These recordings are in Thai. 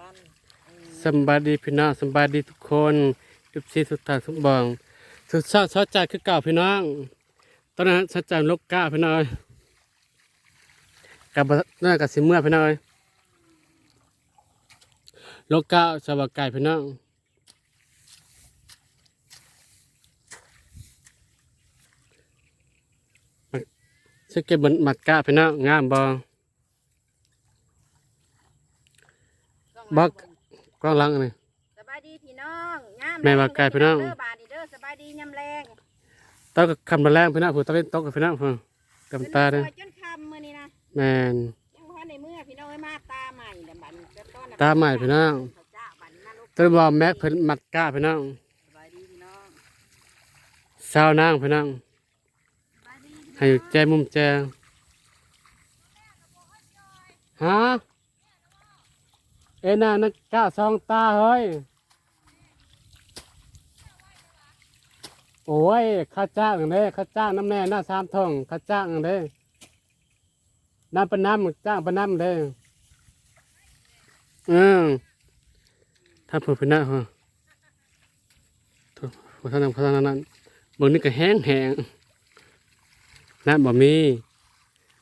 มันสำบายดีพี่น้องสำบายดีทุกคนทุกซีสุดทางทุกบอง สุดชาติชาติใจคือเก่าพี่น้อง ตอนนั้นชาติใจลบก้าพี่น้องกับนั่นกับสิเมื่อพี่น้องลบก้าสวัสดิ์ไก่พี่น้องสเก็บบนมัดก้าพี่น้องงามบอ บักกล้องหลังนี่ สบายดีพี่น้องงามแม่ว่าไกลพี่น้อง เด้อบาดนีเด้อสบายดียำแรงตอนกับคำมาแรงพี่น้องผู้ตะเวนตกกับพี่น้องผู้กำตาเด้อพิ่นมซอยจนคำมื้อนี้นะแมน ยังบ่ทันในเมื่อพี่น้องเอ้ยมาตาใหม่เดี๋ยวบัดนี้จะต้อนรับตาใหม่พี่น้อง เขาจ้าบัดนี้มาลูกตอนบอกแม็กเพิ่นมัดก้าพี่น้องสบายดีพี่น้องสาวนางพี่น้องสบายดีพี่น้องให้แจมุมแจงฮะ เอ็นานักก้าซองตาเฮ้ย โอ้ยข้าจ้างเด้ข้าจ้างน้ำแน่หน้าสามทองข้าจ้างเด้น้ำปน้ำจ้างปน้ำเด้อืมถ้าเผื่อพี่น้าเหรอทุกท่านทำข้านนนั้นเบางนี่ก็แห้งแห้งน้ำบ่มี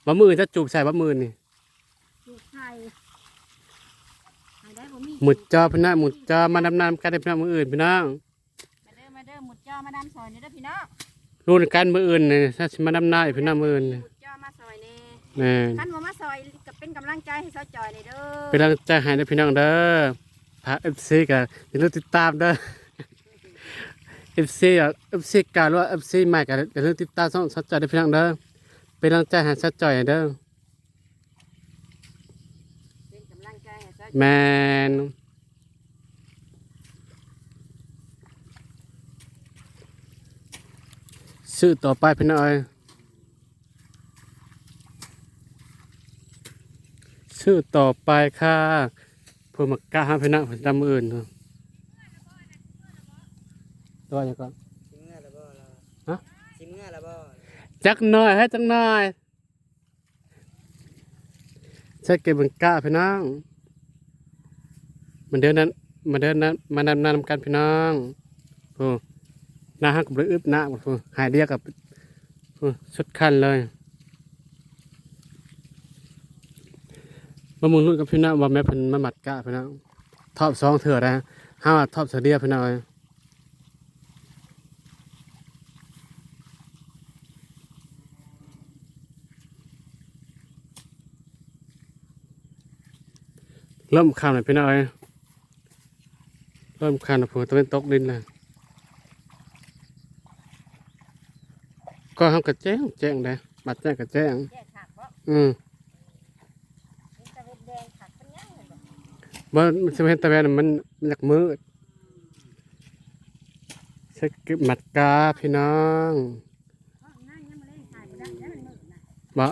บ่มือจะจูบใส่บ่มือนี่จูบให้ได้บ่ หมุดจอพี่น้าหมุดจอมาดำน้ำกันได้พี่น้ามืออื่นพี่น้องมาเด้อมาเด้อหมุดจอมาดำซอยนี่เด้อพี่น้องรุ่นกันมืออื่นนี่ถ้าสิมาดำน้าอีกพี่น้ามืออื่นหนี่มุดจอมาซอยนี่แม่นคันบ่มาซอยก็เป็นกำลังใจให้ซอยจอยนี่เด้อเป็นกำลังใจให้เด้อพี่น้องเด้อพาเอฟซีกันอย่าลืมติดตามเด้อเอฟซีอะเอฟซีเก่าหรือว่าเอฟซีใหม่กันอย่าลืมติดตามช่องสัจจอยเด้อพี่น้องเด้อเป็นกำลังใจให้สัจจอยเด้อ เป็นกำลังใจให้ซอย แมนซื้อต่อไปพี่น้องเอ้ยซื้อต่อไปค่ะเพื่อมากล้าห้ามพี่น้องผมจำมืออื่นเถอะตัวอย่างก่อนสิเมื่อละบ่ล่ะฮะสิเมื่อละบ่จักหน่อยให้จักหน่อยใช่เก็บมันกล้าพี่น้อง มันเดินนั้นมันเดินนั้นมานำนำกันพี่น้องโอ้หน้าหักกับอึบหน้าหมดพูหายเดียกับพูสุดขั้นเลยมามุงรุ่นกับพี่น้องว่าแม่เพิ่นมาหมัดกล้าพี่น้องทอบสองเถื่อนะห้าว่าทอบเสยเดียพี่น้องเอ้ยเริ่มข้ามเลยพี่น้อง เอ้ยเริ่มข้ามแล้วพูตะเวนตกดินเลยก็ห้ามกระแจ้งแจ้งได้บัดแจ้งกระแจ้งแยกขาดเพราะอืมมีตะเวนแดงขาดเป็นยังไงบ่ว่ามันจะเป็นตะเวนมันมันอยากมืดสกิบหมัดกาพี่น้องเพราะนั่นยังมาเล่นถ่ายบ่ได้แล้วมันมืดนะบ่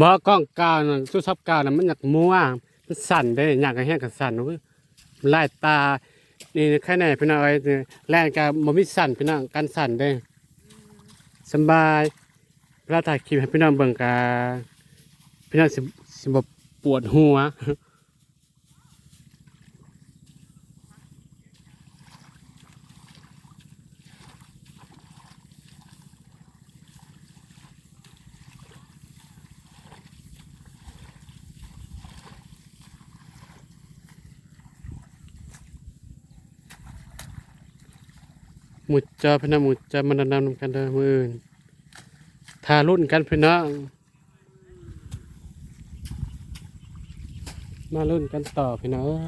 บ่กล้องกาวน่ะตู้ซับกาวน่ะมันอยากมัวมันสั่นได้อยากให้แห้งกับสั่นเว้ย ไล่ตา นี่แค่ไหนพี่น้องเอ้ยนี่แรงกาบ่มีสั่นพี่น้องกันสั่นได้สบายเวลาถ่ายคลิปให้พี่น้องเบิ่งกาพี่น้องสิสิบปวดหัว หมุดจอพี่น้องหมุดจอมันดำๆกันเด้อมืออื่นทารุ่นกันพี่น้องมารุ่นกันต่อพี่น้อง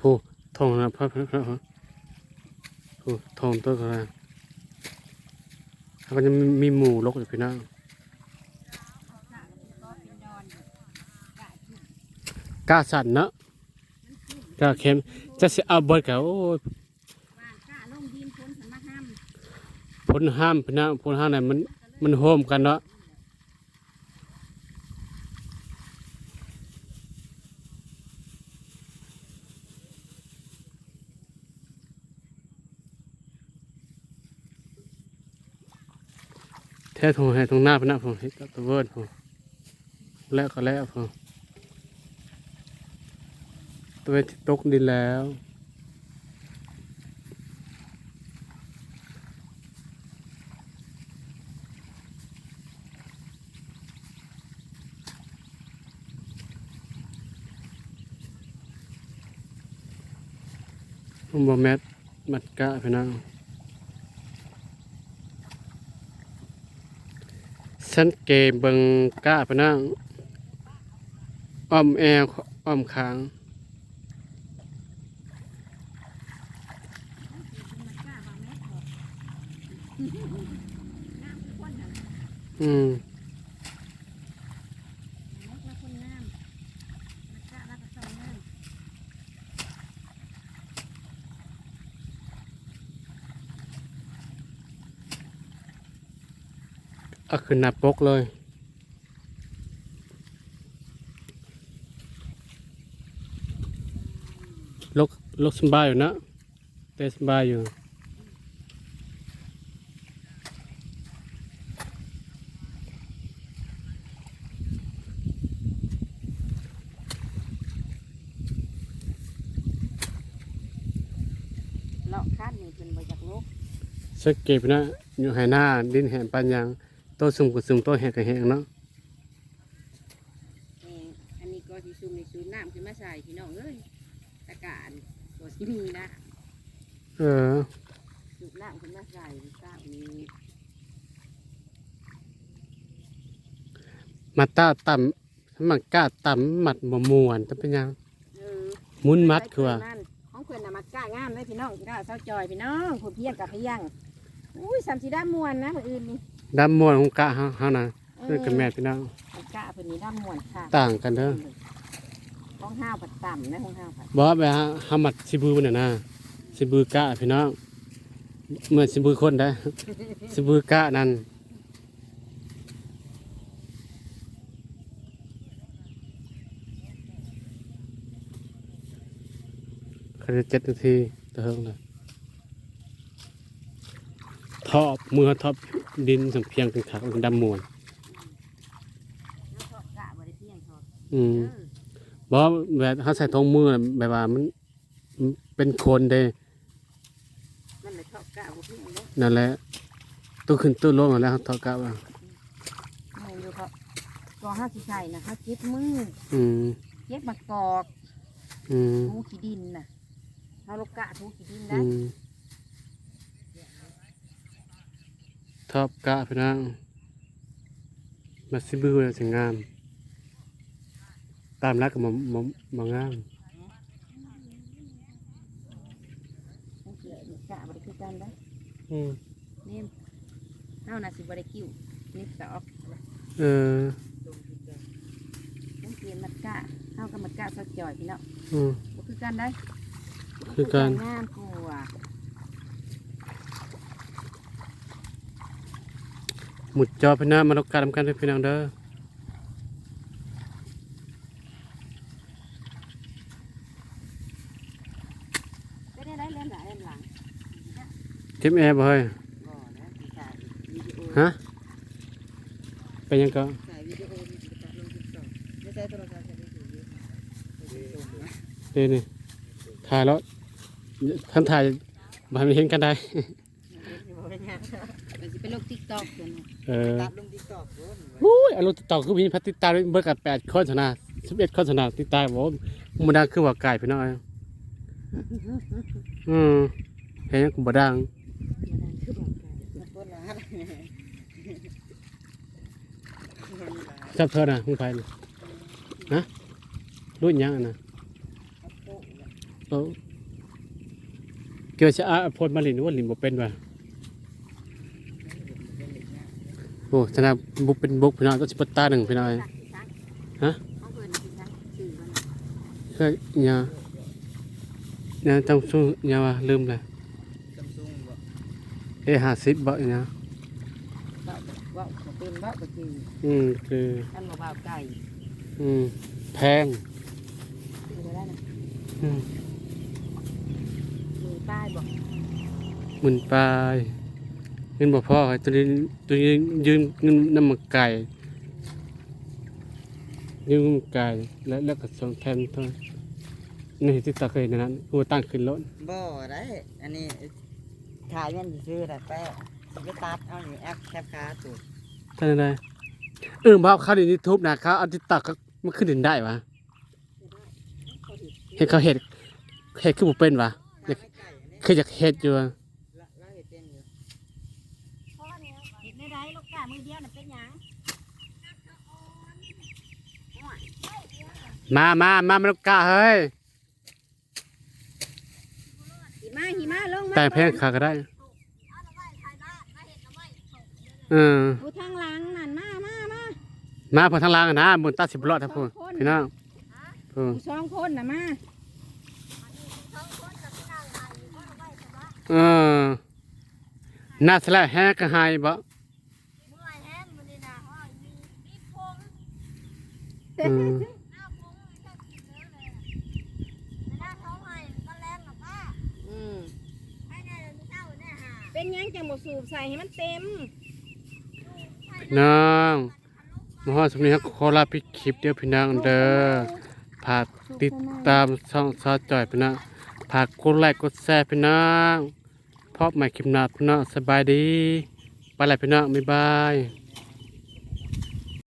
โอ้ทองนะพ่อพ่อพ่อโอ้ทองตัวกระแล้วก็จะมีหมูลกอยู่พี่น้อง กาสันเนาะกาเข็มจะเสียเอาเบิดกับโอ้ผลห้ามพนะผลห้ามเนี่ยมันมันโฮมกันเนาะแท้ทงให้รงหน้าพนะผมเห็ตัวเวิร์ผมแล้วก็แล้วผม ตัวเวทตกดินแล้วผมบอกแมทมัดกะพี่น้องสันเกเบิงกะพี่น้องอ้อมแอวอ้อมขาง อืมเอาขึ้นหน้าปกเลยลกลกสำบายอยู่นะแต่สำบายอยู่ เลาะคาดนี่เป็นบ่จากโลก สักเก็บนะอยู่ไหหน้าดินแห่ปันยางโตสุ่มกับสุ่มโตแห่กับแห่เนาะเอออันนี้ก็สิซุ่มในซุน้ำขึ้นมาใส่พี่น้องเอ้ยตะการก็สิมีนะเออสูบน้ำขึ้นมาใส่ตามีมาต้าต่ำมันกล้าต่ำมัดบ่มวนจะเป็นหยังเออหมุนมัดคือว่าของเพื่อนน่ะมักกล้างามเลยพี่น้องกล้าเศร้าจอยพี่น้องผู้เพียงกับพยัง อุ้ยสามสีด้ามมวนนะมื้ออื่นนี่ดำมวนของกะเฮาเฮานะเอเพื่อนกับแม่พี่น้องมักกล้าเพิ่นนี่ด้ามมวนค่ะต่างกันเด้อของห้าวผัดต่ำนะของห้าวผัดบ่แบบฮะเฮามัดสิบือมันน่ะนะสิบือกะพี่น้องเหมือนสิบือคนได้ สิบือกะนั่นเขาจะเจ็ดนาทีเติมเลย ทอบมือทอบดินสังเพียงเป็นขาเป็นดำมวนน้ำทอดกะบ่ได้เพียงทอดอืมเออบ่แบบเขาใส่ทองมือน่ะแบบว่ามันมันเป็นโคนเด้นั่นแหละทอดกะบ่เพียงเด้อนั่นแหละตู้ขึ้นตู้ลงแล้วเขาทอกะว่าแม่นอยู่ครับก็ห้าสิใส่นะเขาเก็บมืออืมเก็บมะกอกอืมทูขี้ดินน่ะเฮาลูกกะทูขี้ดินอืได้ ม ทอบกะพี่น้องมาซิบือแล้วสวยงาม ตามรักกับมมมางามต้องเกลือนี่กะบ่ได้คือกันได้ออืมนี่เฮาน่ะสิบ่ได้กิ้วนี่ตอกเออต้องเกลือมัดกะเฮากับมัดกะซอยจ่อยพี่เนาะอืมบ่คือกันได้อคือกันงามกว่า หมุดจอพี่น้องมาลกการทำกันด้วยพี่น้องเด้อได้ได้ได้เล่นหลังเล่นหลังเก็บแอร์บ่เฮ้ยบ่นะสิถ่ายวิดีโอฮะเป็นยังก็ถ่ายวิดีโอมีกิจกรรมลงทิกตอกไม่ใช่โทรศัพท์ใช้มือถือเยอะไปส่งนะนี่นี่ถ่ายแล้วคันถ่ายมาให้เห็นกันได้มันสิเป็นโรค TikTok เพิ่นน่ะ เออตัดลงทิกตอกโว้ยอุ้ยอารมณ์ติดต่อคือมีพัดติดตามเบิกกับแปดคนชนะสิบเอ็ดคนชนะติดตามบอกมันดังคือว่าไก่พี่น้อยอืมเห็นยังกูบ่ดังคือบอกกันมันต้นละห้าเลยจับเธอนะมึงไปนะนะรุ่นยังอะนะเออเกี่ยวจะอาพลมาลินว่าลินบ่เป็นว่ะโอ้ชนะบุกเป็นบุกพี่น้อยต้องสิบตาหนึ่งพี่น้อยฮะของเพิ่นสิซักชื่อมันน่ะก็เนี่ยเนี่ยต้องสู้เนี่ยว่าลืมเลยซัมซุงบ่เอห้าสิบบ่เนี่ยเว้าเว้าบ่เป็นเว้าบ่จริงอืมคือท่านบ่เว้าไก่อืมแพงคือบ่ได้นะอืมมีป้ายบอกหมื่นปลาย เงินบ่พอให้ตัวนี้ตัวนี้ยืมเงินน้ำมันไก่ยืมเงินไก่แล้วแล้วก็ส่งแทนเท่านั้นนี่ที่ตาเคยในนั้นกูตั้งขึ้นรถบ่ได้ อันนี้ถ่ายเงินซื้อแต่แป้สิไปตัดเอานี่แอปแคปค้าตูดท่านได้เออบ่เขาในยูทูบนะเขาเอาติดตอกก็มันขึ้นดินได้วะเห็นเขาเห็ดเห็ดคือบ่เป็นวะไม่ไก่อันนี้คืออยากเห็ดอยู่อะ ละละเห็ดเป็นอยู่ เห็ดในไรลูกกามือเดียวน่ะเป็นหยังมามามามันกล้าเฮ้ย หิมะหิมะลงมาแต่งเพลงขาก็ได้ เออดูทางหลังนั่นมามามามาพอทางล่างอะนะบนตาสิบรอดครับพูนพี่น้องพูนผู้สองคนน่ะมา เออ น่าสละแฮกระหายบ่เอออืมเป็นหยังจังบ่สูบใส่ให้มันเต็มพี่น้องมาฮอดสำนี้ครับขอลาพี่คลิปเดียวพี่น้องเด้อฝากติดตามช่องซอจ่อยพี่น้องฝากกดไลค์กดแชร์พี่น้อง พบใหม่คลิปหน้าพี่น้องสบายดี ไปแล้วพี่น้องบ๊ายบาย